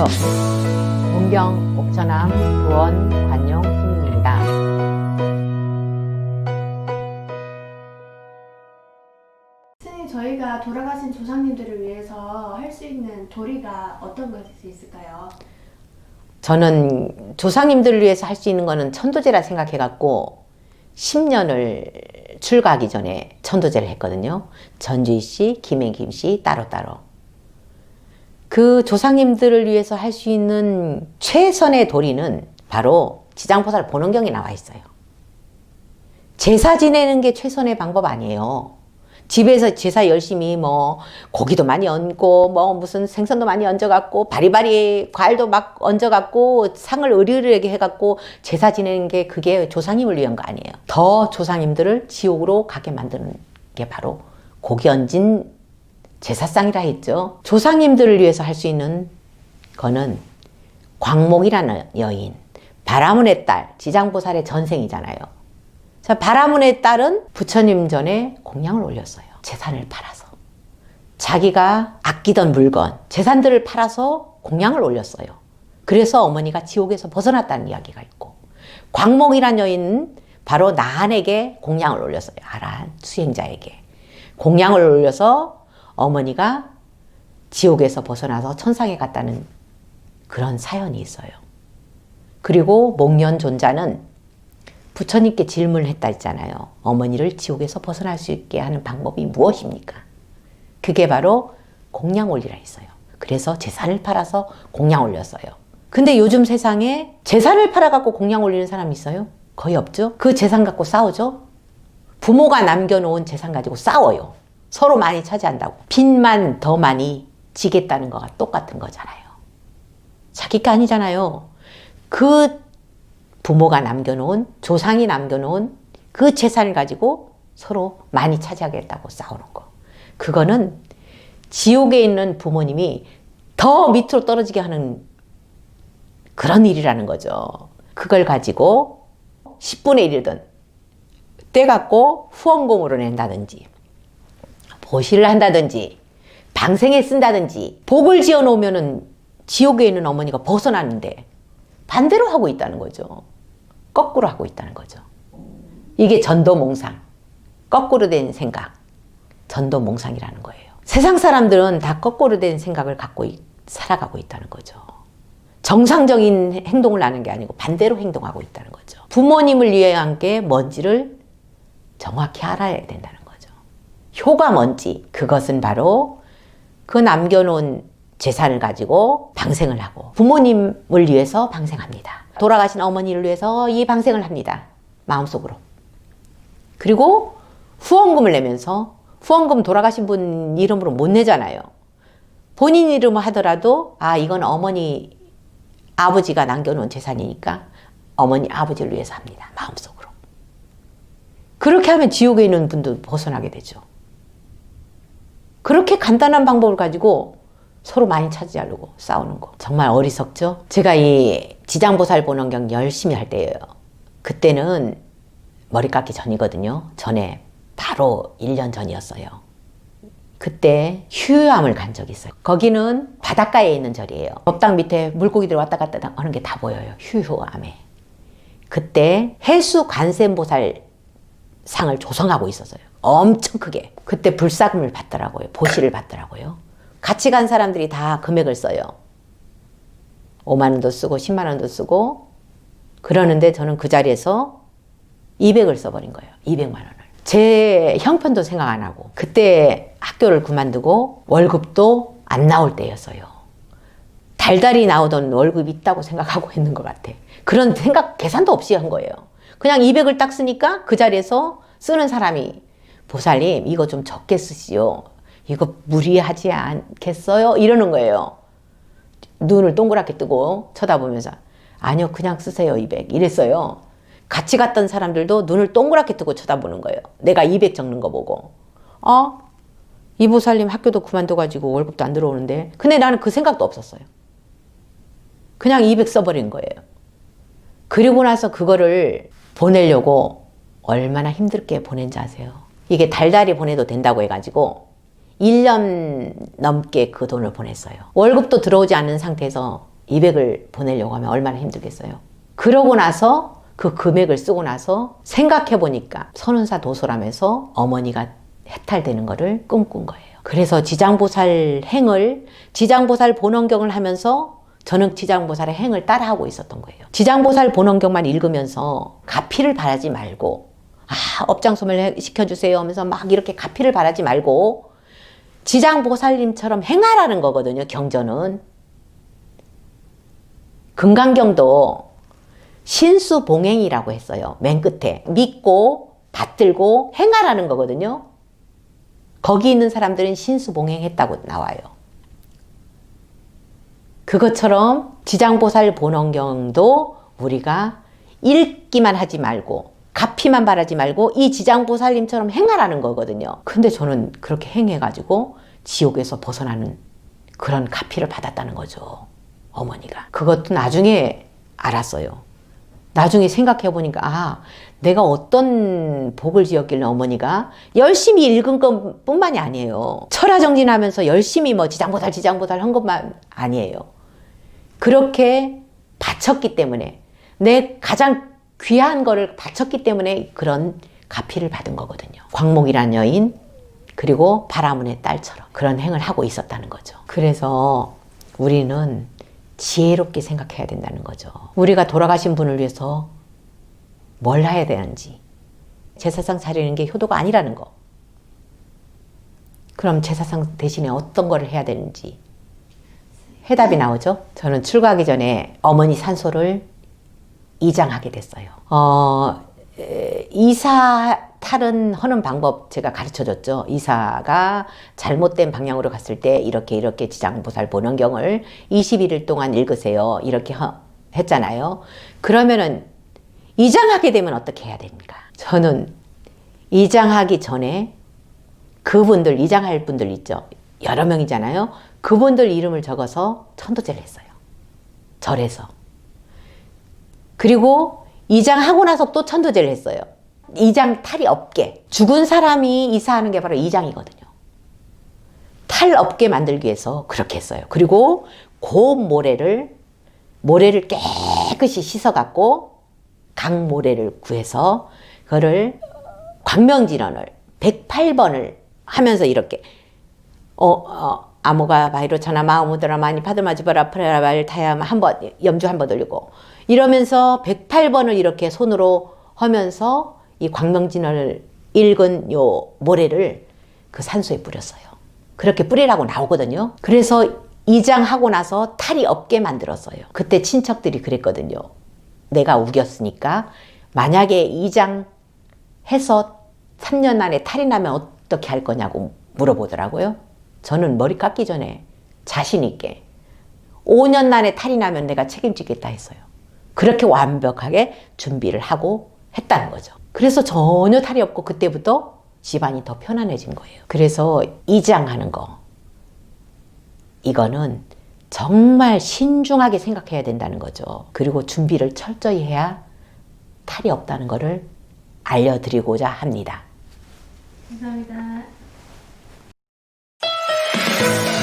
안녕하세요. 문경 옥천암 도원 관용 스님입니다. 스님 저희가 돌아가신 조상님들을 위해서 할 수 있는 도리가 어떤 것이 있을까요? 저는 조상님들을 위해서 할 수 있는 거는 천도제라 생각해갖고 10년을 출가하기 전에 천도제를 했거든요. 전주희 씨, 김행김 씨 따로따로. 그 조상님들을 위해서 할 수 있는 최선의 도리는 바로 지장보살 보능경에 나와 있어요. 제사 지내는 게 최선의 방법 아니에요. 집에서 제사 열심히 뭐 고기도 많이 얹고 뭐 무슨 생선도 많이 얹어갖고 바리바리 과일도 막 얹어갖고 상을 으리으리하게 해갖고 제사 지내는 게 그게 조상님을 위한 거 아니에요. 더 조상님들을 지옥으로 가게 만드는 게 바로 고기 얹은 제사상이라 했죠. 조상님들을 위해서 할 수 있는 거는 광목이라는 여인, 바라문의 딸, 지장보살의 전생이잖아요. 자, 바라문의 딸은 부처님 전에 공양을 올렸어요. 재산을 팔아서. 자기가 아끼던 물건, 재산들을 팔아서 공양을 올렸어요. 그래서 어머니가 지옥에서 벗어났다는 이야기가 있고, 광목이란 여인은 바로 나한에게 공양을 올렸어요. 아란 수행자에게. 공양을 올려서 어머니가 지옥에서 벗어나서 천상에 갔다는 그런 사연이 있어요. 그리고 목련 존자는 부처님께 질문을 했다 했잖아요. 어머니를 지옥에서 벗어날 수 있게 하는 방법이 무엇입니까? 그게 바로 공양 올리라 했어요. 그래서 재산을 팔아서 공양 올렸어요. 근데 요즘 세상에 재산을 팔아갖고 공양 올리는 사람 있어요? 거의 없죠? 그 재산 갖고 싸우죠? 부모가 남겨놓은 재산 가지고 싸워요. 서로 많이 차지한다고. 빚만 더 많이 지겠다는 거가 똑같은 거잖아요. 자기 거 아니잖아요. 그 부모가 남겨놓은 조상이 남겨놓은 그 재산을 가지고 서로 많이 차지하겠다고 싸우는 거. 그거는 지옥에 있는 부모님이 더 밑으로 떨어지게 하는 그런 일이라는 거죠. 그걸 가지고 10분의 1이든 떼갖고 후원금으로 낸다든지 보시를 한다든지 방생에 쓴다든지 복을 지어 놓으면은 지옥에 있는 어머니가 벗어나는데 반대로 하고 있다는 거죠. 거꾸로 하고 있다는 거죠. 이게 전도몽상. 거꾸로 된 생각. 전도몽상이라는 거예요. 세상 사람들은 다 거꾸로 된 생각을 갖고 있- 살아가고 있다는 거죠. 정상적인 행동을 하는 게 아니고 반대로 행동하고 있다는 거죠. 부모님을 위한 게 뭔지를 정확히 알아야 된다는. 효가 뭔지 그것은 바로 그 남겨놓은 재산을 가지고 방생을 하고 부모님을 위해서 방생합니다. 돌아가신 어머니를 위해서 이 방생을 합니다. 마음속으로. 그리고 후원금을 내면서 후원금 돌아가신 분 이름으로 못 내잖아요. 본인 이름을 하더라도 아 이건 어머니 아버지가 남겨놓은 재산이니까 어머니 아버지를 위해서 합니다. 마음속으로. 그렇게 하면 지옥에 있는 분도 벗어나게 되죠. 그렇게 간단한 방법을 가지고 서로 많이 차지하려고 싸우는 거. 정말 어리석죠? 제가 이 지장보살 보는경 열심히 할 때예요. 그때는 머리 깎기 전이거든요. 전에 바로 1년 전이었어요. 그때 휴유암을 간 적이 있어요. 거기는 바닷가에 있는 절이에요. 법당 밑에 물고기들 왔다 갔다 하는 게 다 보여요. 휴유암에. 그때 해수 관세음보살 상을 조성하고 있었어요. 엄청 크게. 그때 불사금을 받더라고요. 보시를 받더라고요. 같이 간 사람들이 다 금액을 써요. 5만 원도 쓰고 10만 원도 쓰고 그러는데 저는 그 자리에서 200을 써버린 거예요. 200만 원을. 제 형편도 생각 안 하고 그때 학교를 그만두고 월급도 안 나올 때였어요. 달달이 나오던 월급이 있다고 생각하고 있는 것 같아. 그런 생각, 계산도 없이 한 거예요. 그냥 200을 딱 쓰니까 그 자리에서 쓰는 사람이 보살님 이거 좀 적게 쓰시오. 이거 무리하지 않겠어요? 이러는 거예요. 눈을 동그랗게 뜨고 쳐다보면서 아니요 그냥 쓰세요 200 이랬어요. 같이 갔던 사람들도 눈을 동그랗게 뜨고 쳐다보는 거예요. 내가 200 적는 거 보고 어? 이 보살님 학교도 그만둬가지고 월급도 안 들어오는데 근데 나는 그 생각도 없었어요. 그냥 200 써버린 거예요. 그리고 나서 그거를 보내려고 얼마나 힘들게 보낸지 아세요? 이게 달달이 보내도 된다고 해가지고 1년 넘게 그 돈을 보냈어요. 월급도 들어오지 않는 상태에서 200을 보내려고 하면 얼마나 힘들겠어요. 그러고 나서 그 금액을 쓰고 나서 생각해 보니까 선운사 도소람에서 어머니가 해탈되는 거를 꿈꾼 거예요. 그래서 지장보살 행을 지장보살 본원경을 하면서 저는 지장보살의 행을 따라하고 있었던 거예요. 지장보살 본원경만 읽으면서 가피를 바라지 말고 아 업장 소멸 해- 시켜 주세요 하면서 막 이렇게 가피를 바라지 말고 지장 보살님처럼 행하라는 거거든요. 경전은 금강경도 신수봉행이라고 했어요. 맨 끝에 믿고 받들고 행하라는 거거든요. 거기 있는 사람들은 신수봉행했다고 나와요. 그것처럼 지장보살 본원경도 우리가 읽기만 하지 말고 가피만 바라지 말고 이 지장보살님처럼 행하라는 거거든요. 근데 저는 그렇게 행해가지고 지옥에서 벗어나는 그런 가피를 받았다는 거죠. 어머니가. 그것도 나중에 알았어요. 나중에 생각해 보니까 아 내가 어떤 복을 지었길래 어머니가 열심히 읽은 것뿐만이 아니에요. 철화정진하면서 열심히 뭐 지장보살 지장보살 한 것만 아니에요. 그렇게 바쳤기 때문에 내 가장 귀한 거를 바쳤기 때문에 그런 가피를 받은 거거든요. 광목이란 여인 그리고 바라문의 딸처럼 그런 행을 하고 있었다는 거죠. 그래서 우리는 지혜롭게 생각해야 된다는 거죠. 우리가 돌아가신 분을 위해서 뭘 해야 되는지 제사상 차리는 게 효도가 아니라는 거. 그럼 제사상 대신에 어떤 거를 해야 되는지 해답이 나오죠. 저는 출가하기 전에 어머니 산소를 이장하게 됐어요. 어, 에, 이사 탈은 하는 방법 제가 가르쳐 줬죠. 이사가 잘못된 방향으로 갔을 때 이렇게 이렇게 지장보살 본원경을 21일 동안 읽으세요. 이렇게 하- 했잖아요. 그러면은 이장하게 되면 어떻게 해야 됩니까? 저는 이장하기 전에 그분들 이장할 분들 있죠. 여러 명이잖아요. 그분들 이름을 적어서 천도제를 했어요. 절에서. 그리고 이장하고 나서 또 천도제를 했어요. 이장 탈이 없게. 죽은 사람이 이사하는 게 바로 이장이거든요. 탈 없게 만들기 위해서 그렇게 했어요. 그리고 고운 모래를, 모래를 깨끗이 씻어갖고 강 모래를 구해서 그거를 광명진원을 108번을 하면서 이렇게 어, 어 아무가 바이로 천하 마음우더라 많이 파들마지바라 프레라발 타야 한번 염주 한 번 돌리고 이러면서 108번을 이렇게 손으로 하면서 이 광명진을 읽은 요 모래를 그 산소에 뿌렸어요. 그렇게 뿌리라고 나오거든요. 그래서 이장하고 나서 탈이 없게 만들었어요. 그때 친척들이 그랬거든요. 내가 우겼으니까 만약에 이장 해서 3년 안에 탈이 나면 어떻게 할 거냐고 물어보더라고요. 저는 머리 깎기 전에 자신 있게 5년 안에 탈이 나면 내가 책임지겠다 했어요. 그렇게 완벽하게 준비를 하고 했다는 거죠. 그래서 전혀 탈이 없고 그때부터 집안이 더 편안해진 거예요. 그래서 이장하는 거 이거는 정말 신중하게 생각해야 된다는 거죠. 그리고 준비를 철저히 해야 탈이 없다는 거를 알려드리고자 합니다. 감사합니다. Música